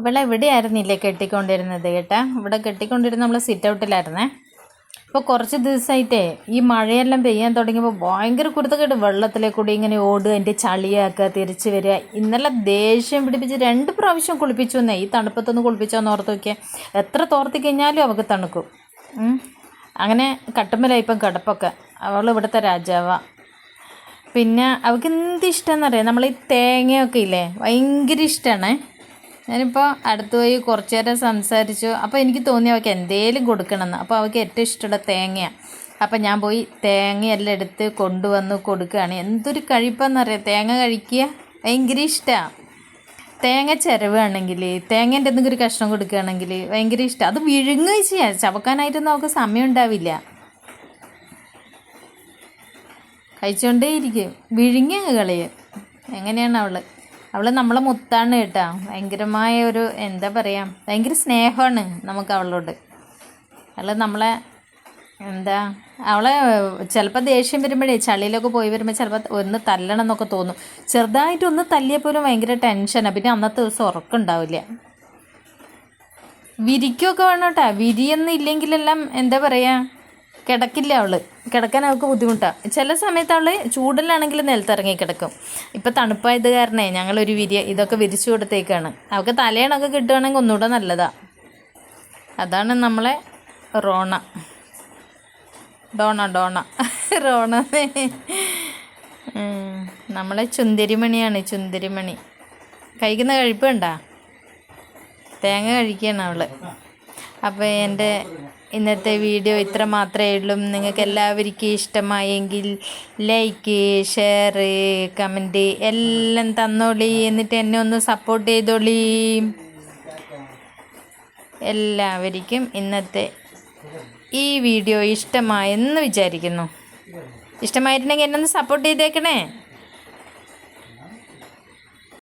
ഇവിടെ എവിടെയായിരുന്നില്ലേ കെട്ടിക്കൊണ്ടിരുന്നത് കേട്ടാ? ഇവിടെ കെട്ടിക്കൊണ്ടിരുന്ന നമ്മൾ സിറ്റ് ഔട്ടിലായിരുന്നേ ഇപ്പോൾ കുറച്ച് ദിവസമായിട്ടേ ഈ മഴയെല്ലാം പെയ്യാൻ തുടങ്ങിയപ്പോൾ ഭയങ്കര കുരുത്തക്കേട്. വെള്ളത്തിലെ കൂടി ഇങ്ങനെ ഓടുക അതിന്റെ ചളിയാക്കുക തിരിച്ച് വരിക. ഇന്നലെ ദേഷ്യം പിടിപ്പിച്ച് രണ്ട് പ്രാവശ്യം കുളിപ്പിച്ചു എന്നേ. ഈ തണുപ്പത്തൊന്ന് കുളിപ്പിച്ചോന്ന് ഓർത്ത് നോക്കിയാൽ എത്ര തോർത്തി കഴിഞ്ഞാലും അവൾക്ക് തണുക്കും. അങ്ങനെ കട്ടുമ്പലായി ഇപ്പം കിടപ്പൊക്കെ. അവൾ ഇവിടുത്തെ രാജാവാ. പിന്നെ അവൾക്ക് എന്ത് ഇഷ്ടമെന്നറിയാം നമ്മൾ ഈ തേങ്ങയൊക്കെ ഇല്ലേ? ഭയങ്കര ഇഷ്ടമാണ് ഞാനിപ്പോൾ അടുത്ത് പോയി കുറച്ച് നേരം സംസാരിച്ചു. അപ്പോൾ എനിക്ക് തോന്നി അവൾക്ക് എന്തേലും കൊടുക്കണമെന്ന്. അപ്പോൾ അവൾക്ക് ഏറ്റവും ഇഷ്ടമുള്ള തേങ്ങയാണ് അപ്പോൾ ഞാൻ പോയി തേങ്ങയെല്ലാം എടുത്ത് കൊണ്ടുവന്ന് കൊടുക്കുകയാണ്. എന്തൊരു കഴിപ്പെന്നറിയാം? തേങ്ങ കഴിക്കുക ഭയങ്കര ഇഷ്ടമാണ് തേങ്ങ ചിരവുകയാണെങ്കിൽ തേങ്ങേന്റെ എന്തെങ്കിലും ഒരു കഷ്ണം കൊടുക്കുകയാണെങ്കിൽ ഭയങ്കര ഇഷ്ടം. അത് വിഴുങ്ങുകയും ചെയ്യാം. ചവക്കാനായിട്ടൊന്നും അവൾക്ക് സമയം ഉണ്ടാവില്ല. കഴിച്ചുകൊണ്ടേയിരിക്കും വിഴുങ്ങിയ കളയും എങ്ങനെയാണ് അവൾ? അവൾ നമ്മളെ മുത്താണ് കേട്ടോ. ഭയങ്കരമായ ഒരു എന്താ പറയുക ഭയങ്കര സ്നേഹമാണ് നമുക്ക് അവളോട്. അവൾ നമ്മളെ എന്താ അവളെ ചിലപ്പോൾ ദേഷ്യം വരുമ്പോഴേ ചളിയിലൊക്കെ പോയി വരുമ്പോൾ ചിലപ്പോൾ ഒന്ന് തല്ലണം എന്നൊക്കെ തോന്നും. ചെറുതായിട്ട് ഒന്ന് തല്ലിയാൽ പോലും ഭയങ്കര ടെൻഷനാണ് പിന്നെ അന്നത്തെ ദിവസം ഉറക്കമുണ്ടാവില്ല. വിരിക്കൊക്കെ വേണം കേട്ടോ. വിരിയൊന്നും ഇല്ലെങ്കിലെല്ലാം എന്താ പറയുക കിടക്കില്ല അവൾ. കിടക്കാൻ അവൾക്ക് ബുദ്ധിമുട്ടാണ് ചില സമയത്ത് അവൾ ചൂടിലാണെങ്കിൽ നിലത്തിറങ്ങി കിടക്കും. ഇപ്പം തണുപ്പായത് കാരണേ ഞങ്ങളൊരു വിരി ഇതൊക്കെ വിരിച്ചു കൊടുത്തേക്കാണ്. അവൾക്ക് തലയണൊക്കെ കിട്ടുകയാണെങ്കിൽ ഒന്നുകൂടെ നല്ലതാ. അതാണ് നമ്മളെ റോണ. Donna Donna. റോണ. നമ്മളെ ചുന്തിരിമണിയാണ് ചുന്തിരിമണി. കഴിക്കുന്ന കഴിപ്പ് കണ്ടാ തേങ്ങ കഴിക്കുകയാണ് അവൾ. അപ്പോൾ എന്റെ ഇന്നത്തെ വീഡിയോ ഇത്ര മാത്രമേ ഉള്ളൂ. നിങ്ങൾക്ക് എല്ലാവർക്കും ഇഷ്ടമായെങ്കിൽ ലൈക്ക് ഷെയർ കമന്റ് എല്ലാം തന്നോളി. എന്നിട്ട് എന്നെ ഒന്ന് സപ്പോർട്ട് ചെയ്തോളി. എല്ലാവർക്കും ഇന്നത്തെ ഈ വീഡിയോ ഇഷ്ടമായെന്ന് വിചാരിക്കുന്നു. ഇഷ്ടമായിട്ടുണ്ടെങ്കിൽ എന്നെ ഒന്ന് സപ്പോർട്ട് ചെയ്തേക്കണേ.